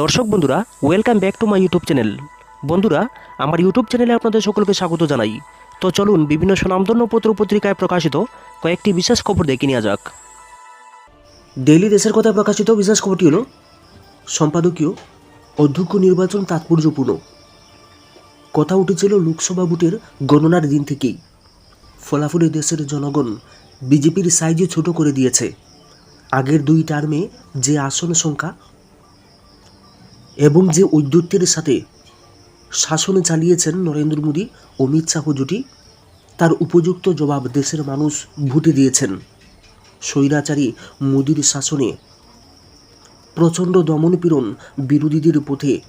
দর্শক বন্ধুরা welcome back to my YouTube channel বন্ধুরা, আমার ইউটিউব চ্যানেলে আপনাদের সকলকে স্বাগত জানাই। তো চলুন বিভিন্ন সুনামধন্য পত্র পত্রিকায় প্রকাশিত কয়েকটি বিশেষ খবর দেখে নেওয়া যাক। ডেইলি দেশের কথায় প্রকাশিত বিশেষ খবরটি হল, সম্পাদকীয় অধ্যক্ষ নির্বাচন তাৎপর্যপূর্ণ। কথা উঠেছিল লোকসভা ভোটের গণনার দিন থেকেই। ফলাফলে দেশের জনগণ বিজেপির সাইজে ছোট করে দিয়েছে। আগের দুই টার্মে যে আসন সংখ্যা এবং যে ঔদ্ধত্যের সাথে শাসন চালিয়েছেন নরেন্দ্র মোদী অমিত শাহ জুটি, তার উপযুক্ত জবাব দেশের মানুষ ভোটে দিয়েছেন। স্বৈরাচারী মোদীর শাসনে প্রচণ্ড দমনপীড়ন বিরোধীদের পথে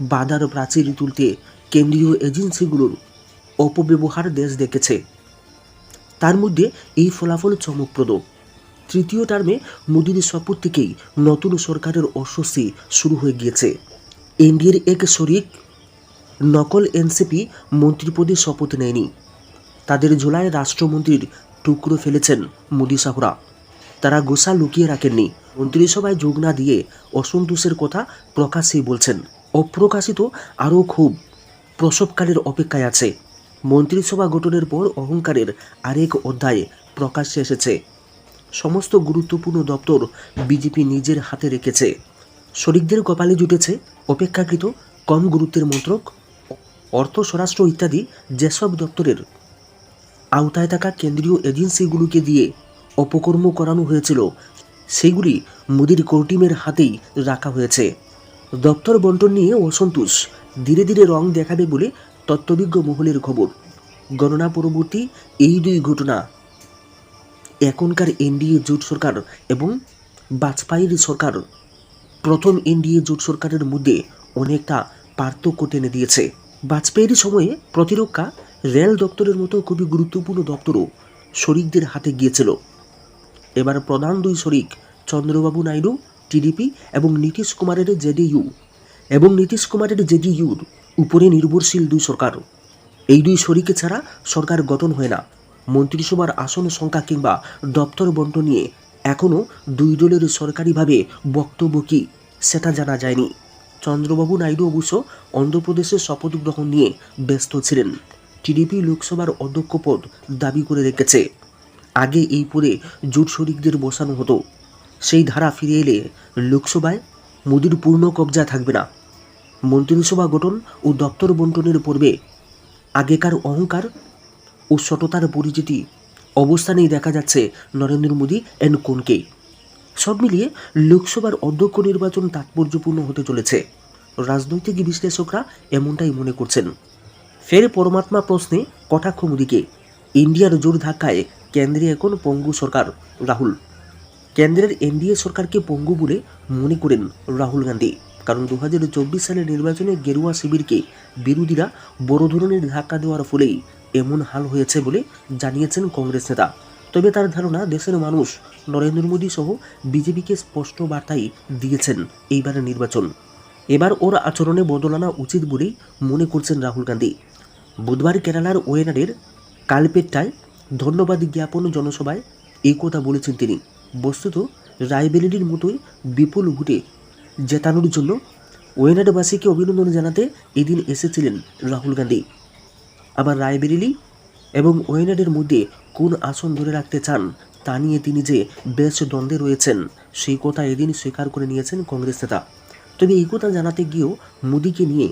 বাধার প্রাচীর তুলতে কেন্দ্রীয় এজেন্সিগুলোর অপব্যবহার দেশ দেখেছে। তার মধ্যে এই ফলাফল চমকপ্রদ। তৃতীয় টার্মে মোদীর শপথ থেকেই নতুন সরকারের অস্বস্তি শুরু হয়ে গিয়েছে। এনডিএর এক শরিক নকল এনসিপি মন্ত্রীপদে শপথ নেয়নি। তাদের ঝোলায় রাষ্ট্রমন্ত্রীর টুকরো ফেলেছেন মোদী শাহরা তারা গোসা লুকিয়ে রাখেননি। মন্ত্রিসভায় যোগ না দিয়ে অসন্তোষের কথা প্রকাশ্যেই বলছেন। অপ্রকাশিত আরও খুব প্রসবকালের অপেক্ষায় আছে। মন্ত্রিসভা গঠনের পর অহংকারের আরেক অধ্যায়ে প্রকাশ্যে এসেছে। সমস্ত গুরুত্বপূর্ণ দপ্তর বিজেপি নিজের হাতে রেখেছে। শরিকদের কপালে জুটেছে অপেক্ষাকৃত কম গুরুত্বের মন্ত্রক, অর্থ, স্বরাষ্ট্র ইত্যাদি যেসব দপ্তরের। আওতায় থাকা কেন্দ্রীয় এজেন্সিগুলোকে দিয়ে অপকর্ম করানো হয়েছিল। সেগুলি মোদির কর্টিমের হাতেই রাখা হয়েছে। দপ্তর বন্টন নিয়ে অসন্তোষ, ধীরে ধীরে রং দেখাবে বলে তত্ত্ববিজ্ঞ মহলের খবর। গণনা পরবর্তী এই দুই ঘটনা এখনকার এনডিএ জোট সরকার এবং বাজপেয়ীর সরকার। প্রথম এনডিএ জোট সরকারের মধ্যে অনেকটা পার্থক্য টেনে দিয়েছে। বাজপেয়ীর সময়ে প্রতিরক্ষা, রেল দপ্তরের মতো খুবই গুরুত্বপূর্ণ দপ্তরও শরিকদের হাতে গিয়েছিল। এবার প্রধান দুই শরিক চন্দ্রবাবু নাইডু, টিডিপি এবং নীতিশ কুমারের জেডিইউ এবং নীতিশ কুমারের জেডিইউর উপরে নির্ভরশীল দুই সরকার। এই দুই শরিকে ছাড়া সরকার গঠন হয় না। মন্ত্রিসভার আসন সংখ্যা কিংবা দপ্তর বন্টন নিয়ে এখনও দুই দলের সরকারিভাবে বক্তব্য কী সেটা জানা যায়নি। চন্দ্রবাবু নাইডু অবশ্য অন্ধ্রপ্রদেশের শপথ গ্রহণ নিয়ে ব্যস্ত ছিলেন। টিডিপি লোকসভার অধ্যক্ষ পদ দাবি করে রেখেছে। আগে এই পদে জোট শরিকদের বসানো হতো। সেই ধারা ফিরে এলে লোকসভায় মোদির পূর্ণ কবজা থাকবে না। মন্ত্রিসভা গঠন ও দপ্তর বন্টনের পূর্বে আগেকার অহংকার ও সততার পরিচিতি। অবস্থানেই দেখা যাচ্ছে নরেন্দ্র মোদী এন্ড কোনকে। সব মিলিয়ে লোকসভার অধ্যক্ষ নির্বাচন তাৎপর্যপূর্ণ হতে চলেছে। রাজনৈতিক বিশ্লেষকরা এমনটাই মনে করছেন। ফের পরমাত্মা প্রশ্নে কটাক্ষ মোদীকে। ইন্ডিয়ার জোর ধাক্কায় কেন্দ্রে এখন পঙ্গু সরকার, রাহুল। কেন্দ্রের এনডিএ সরকারকে পঙ্গু বলে মনে করেন রাহুল গান্ধী। কারণ দু হাজার চব্বিশ সালের নির্বাচনে গেরুয়া শিবিরকে বিরোধীরা বড় ধরনের ধাক্কা দেওয়ার ফলেই এমন হাল হয়েছে বলে জানিয়েছেন কংগ্রেস নেতা। তবে তার ধারণা, দেশের মানুষ নরেন্দ্র মোদী সহ বিজেপিকে স্পষ্ট বার্তাই দিয়েছেন এইবারের নির্বাচন। এবার ওর আচরণে বদল আনা উচিত বলেই মনে করছেন রাহুল গান্ধী। বুধবার কেরালার ওয়েনাডের কালপেট্টায় ধন্যবাদ জ্ঞাপন জনসভায় এই কথা বলেছেন তিনি। বস্তুত রায়বেলিটির মতোই বিপুল ভোটে জেতানোর জন্য ওয়েনাডবাসীকে অভিনন্দন জানাতে এদিন এসেছিলেন রাহুল গান্ধী। আবার রায়বেরিলি এবং ওয়েনাডের মধ্যে কোন আসন ধরে রাখতে চান, তা নিয়ে তিনি যে বেশ দ্বন্দ্বে রয়েছেন, সেই কথা এদিন স্বীকার করে নিয়েছেন কংগ্রেস নেতা। তবে এই কথা জানাতে গিয়েও মোদীকে নিয়ে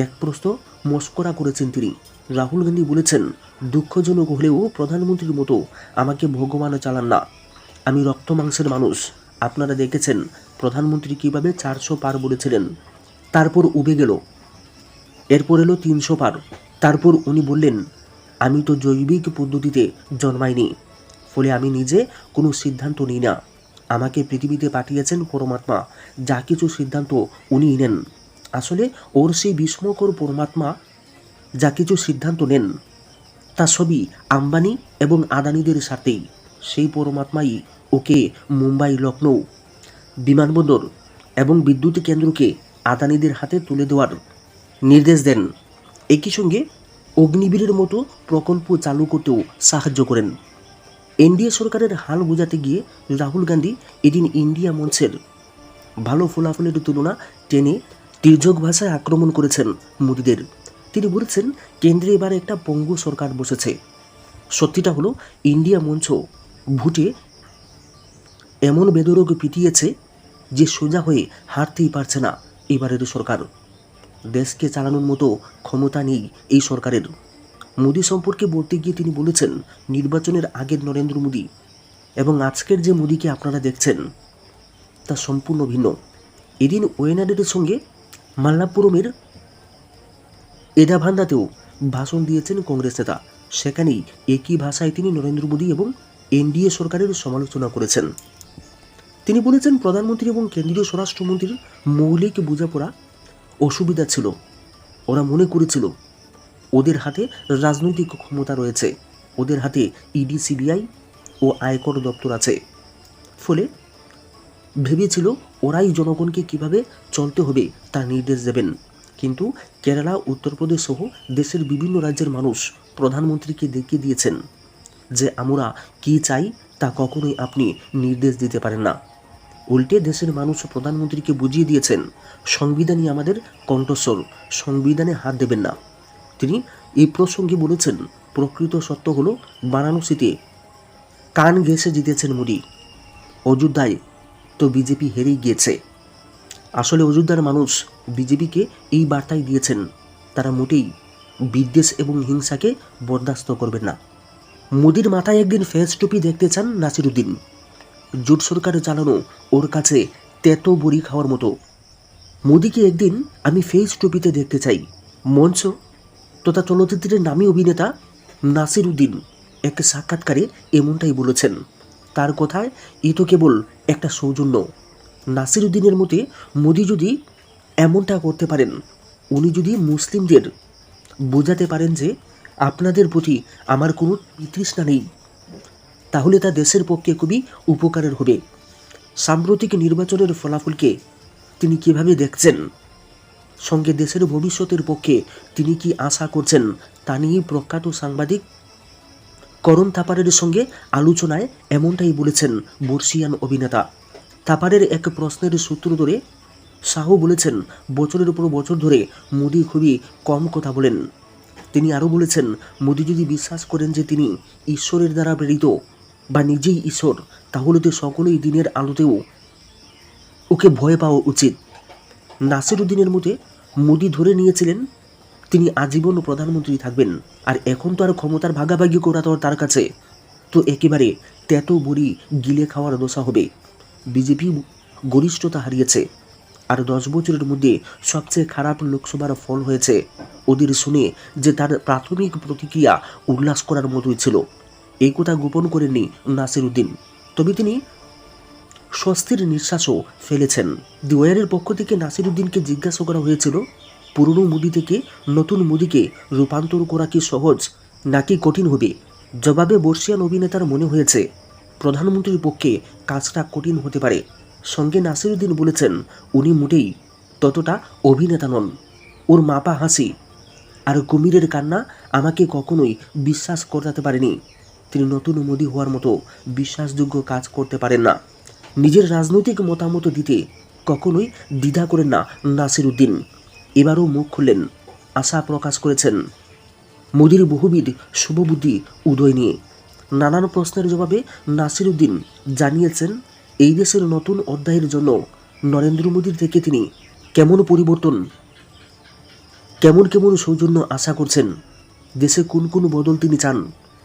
এক প্রশ্ন মস্করা করেছেন তিনি। রাহুল গান্ধী বলেছেন, দুঃখজনক হলেও প্রধানমন্ত্রীর মতো আমাকে ভগবান চালান না। আমি রক্ত মাংসের মানুষ। আপনারা দেখেছেন প্রধানমন্ত্রী কীভাবে চারশো পার বলেছিলেন। তারপর উবে গেল। এরপর এলো তিনশো পার। তারপর উনি বললেন, আমি তো জৈবিক পদ্ধতিতে জন্মাইনি, ফলে আমি নিজে কোনো সিদ্ধান্ত নিই না। আমাকে পৃথিবীতে পাঠিয়েছেন পরমাত্মা, যা কিছু সিদ্ধান্ত উনিই নেন। আসলে ওর সেই বিস্ময়কর পরমাত্মা, যা কিছু সিদ্ধান্ত নেন, তা সবই আম্বানি এবং আদানিদের সাথেই সেই পরমাত্মাই ওকে মুম্বাই লখনৌ বিমানবন্দর এবং বিদ্যুৎ কেন্দ্রকে আদানিদের হাতে তুলে দেওয়ার নির্দেশ দেন। একই সঙ্গে অগ্নিবীরের মতো প্রকল্প চালু করতেও সাহায্য করেন। এনডিএ সরকারের হাল বোঝাতে গিয়ে রাহুল গান্ধী এদিন ইন্ডিয়া মঞ্চের ভালো ফলাফলের তুলনা টেনে তির্যক ভাষায় আক্রমণ করেছেন মোদীদের। তিনি বলেছেন, কেন্দ্রে এবার একটা পঙ্গু সরকার বসেছে। সত্যিটা হলো, ইন্ডিয়া মঞ্চ ভুটে এমন বেদরোগ পিটিয়েছে যে সোজা হয়ে হারতেই পারছে না এবারের সরকার। দেশকে চালানোর মতো ক্ষমতা নেই এই সরকারের। মোদী সম্পর্কে বলতে গিয়ে তিনি বলেছেন, নির্বাচনের আগের নরেন্দ্র মোদী। এবং আজকের যে মোদীকে আপনারা দেখছেন, তা সম্পূর্ণ ভিন্ন। এদিন ওয়েনাডের সঙ্গে মাল্লাপুরমের এদাভান্দাতেও ভাষণ দিয়েছেন কংগ্রেস নেতা। সেখানেই একই ভাষায় তিনি নরেন্দ্র মোদী এবং এনডিএ সরকারের সমালোচনা করেছেন। তিনি বলেছেন, প্রধানমন্ত্রী এবং কেন্দ্রীয় স্বরাষ্ট্রমন্ত্রীর মৌলিক বোঝাপড়া অসুবিধা ছিল। ওরা মনে করেছিল, ওদের হাতে রাজনৈতিক ক্ষমতা রয়েছে। ওদের হাতে ইডি, সিবিআই ও আয়কর দপ্তর আছে। ফলে ভেবেছিল ওরাই জনগণকে কীভাবে চলতে হবে তার নির্দেশ দেবেন। কিন্তু কেরালা, উত্তরপ্রদেশ সহ দেশের বিভিন্ন রাজ্যের মানুষ প্রধানমন্ত্রীকে দেখিয়ে দিয়েছেন যে আমরা কি চাই তা কখনোই আপনি নির্দেশ দিতে পারেন না। উল্টে দেশের মানুষ প্রধানমন্ত্রীকে বুঝিয়ে দিয়েছেন, সংবিধানই আমাদের কণ্ঠস্বর, সংবিধানে হাত দেবেন না। তিনি এই প্রসঙ্গে বলেছেন, প্রকৃত সত্য হল বারাণসীতে কান ঘেঁষে জিতেছেন মোদি। অযোধ্যায় তো বিজেপি হেরেই গিয়েছে। আসলে অযোধ্যার মানুষ বিজেপিকে এই বার্তাই দিয়েছেন, তারা মোটেই বিদ্বেষ এবং হিংসাকে বরদাস্ত করবেন না। মোদির মাথায় একদিন ফেস টুপি দেখতে চান নাসিরুদ্দিন। জোট সরকার চালানো ওর কাছে তেত বড়ি খাওয়ার মতো। মোদিকে একদিন আমি ফেস টুপিতে দেখতে চাই। মঞ্চ তথা চলচ্চিত্রের নামী অভিনেতা নাসির উদ্দিন এক সাক্ষাৎকারে এমনটাই বলেছেন। তার কথায় এ তো কেবল একটা সৌজন্য। নাসির উদ্দিনের মতে মোদি যদি এমনটা করতে পারেন, উনি যদি মুসলিমদের বোঝাতে পারেন যে আপনাদের প্রতি আমার কোনো বিতৃষ্ণা নেই। তাহলে তা দেশের পক্ষে খুবই উপকারের হবে। সাম্প্রতিক নির্বাচনের ফলাফলকে তিনি কীভাবে দেখছেন? সঙ্গে দেশের ভবিষ্যতের পক্ষে তিনি কি আশা করছেন তা নিয়ে প্রখ্যাত সাংবাদিক করণ থাপারের সঙ্গে আলোচনায় এমনটাই বলেছেন বর্ষিয়ান অভিনেতা। থাপারের এক প্রশ্নের সূত্র ধরে শাহ বলেছেন, বছরের পর বছর ধরে মোদি খুবই কম কথা বলেন। তিনি আরও বলেছেন, মোদি যদি বিশ্বাস করেন যে তিনি ঈশ্বরের দ্বারা প্রেরিত বা নিজেই ঈশ্বর, তাহলে তো সকলেই দিনের আলোতেও ওকে ভয় পাওয়া উচিত। নাসিরুদ্দিনের মতে, মোদি ধরে নিয়েছিলেন, তিনি আজীবন প্রধানমন্ত্রী থাকবেন, আর এখন তো আর ক্ষমতার ভাগাভাগি করা তো তার কাছে। তো একেবারে তেতো বড়ি গিলে খাওয়ার দশা হবে। বিজেপি গরিষ্ঠতা হারিয়েছে, আর দশ বছরের মধ্যে সবচেয়ে খারাপ লোকসভার ফল হয়েছে। ওদের শুনে যে তার প্রাথমিক প্রতিক্রিয়া উল্লাস করার মতোই ছিল। এই কথা গোপন করেননি নাসির উদ্দিন তবে তিনি স্বস্তির নিঃশ্বাসও ফেলেছেন। দিওয়ারের পক্ষ থেকে নাসির উদ্দিনকে জিজ্ঞাসা করা হয়েছিল, পুরনো মুদি থেকে নতুন মুদিকে রূপান্তর করা কি সহজ, নাকি কঠিন হবে? জবাবে বর্ষিয়ান অভিনেতার মনে হয়েছে, প্রধানমন্ত্রীর পক্ষে কাজটা কঠিন হতে পারে। সঙ্গে নাসিরুদ্দিন বলেছেন, উনি মোটেই ততটা অভিনেতা নন। ওর মাপা হাসি আর কুমিরের কান্না আমাকে কখনোই বিশ্বাস করাতে পারেনি। তিনি নতুন মোদী হওয়ার মতো বিশ্বাসযোগ্য কাজ করতে পারেন না। নিজের রাজনৈতিক মতামত দিতে কখনোই দ্বিধা করেন না নাসিরুদ্দিন। এবারও মুখ খুললেন, আশা প্রকাশ করেছেন। মোদির বহুবিধ শুভবুদ্ধি উদয় নিয়ে। নানান প্রশ্নের জবাবে নাসিরুদ্দিন জানিয়েছেন, এই দেশের নতুন অধ্যায়ের জন্য নরেন্দ্র মোদীর থেকে তিনি কেমন পরিবর্তন, কেমন কেমন সৌজন্য আশা করছেন, দেশে কোন কোন বদল তিনি চান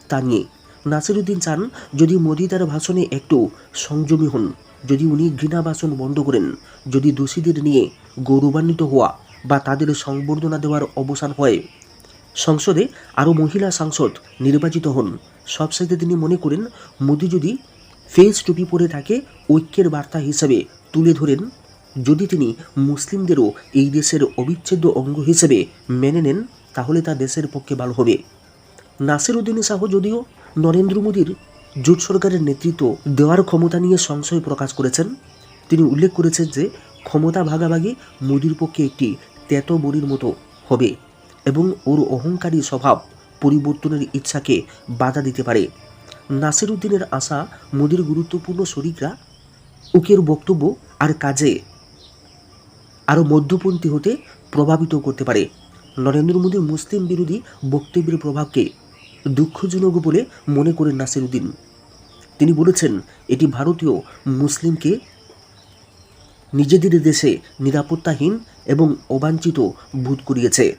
তা নিয়ে। নাসিরুদ্দিন চান যদি মোদী তার ভাষণে একটু সংযমী হন, যদি উনি ঘৃণা ভাষণ বন্ধ করেন, যদি দোষীদের নিয়ে গৌরবান্বিত হওয়া বা তাদের সংবর্ধনা দেওয়ার অবসান হয়। সংসদে আরও মহিলা সাংসদ নির্বাচিত হন। সবসাথে তিনি মনে করেন, মোদী যদি ফেস টুপি পরে থাকে, ঐক্যের বার্তা হিসাবে তুলে ধরেন, যদি তিনি মুসলিমদেরও এই দেশের অবিচ্ছেদ্য অঙ্গ হিসেবে মেনে নেন, তাহলে তা দেশের পক্ষে ভালো হবে। নাসির উদ্দিন শাহ যদিও নরেন্দ্র মোদীর জোট সরকারের নেতৃত্ব দেওয়ার ক্ষমতা নিয়ে সংশয় প্রকাশ করেছেন। তিনি উল্লেখ করেছেন যে, ক্ষমতা ভাগাভাগি মোদীর পক্ষে একটি তেতো বড়ির মতো হবে এবং ওর অহংকারী স্বভাব পরিবর্তনের ইচ্ছাকে বাধা দিতে পারে। নাসির উদ্দিনের আশা মোদীর গুরুত্বপূর্ণ শরিকরা, উকের বক্তব্য আর কাজে আরও মধ্যপন্থী হতে প্রভাবিত করতে পারে। নরেন্দ্র মোদীর মুসলিম বিরোধী বক্তব্যের প্রভাবকে দুঃখজনক বলে মনে করেন নাসিরুদ্দিন। তিনি বলেছেন, এটি ভারতীয় মুসলিমকে নিজেদের দেশে নিরাপত্তাহীন এবং অবাঞ্ছিত বোধ করিয়েছে।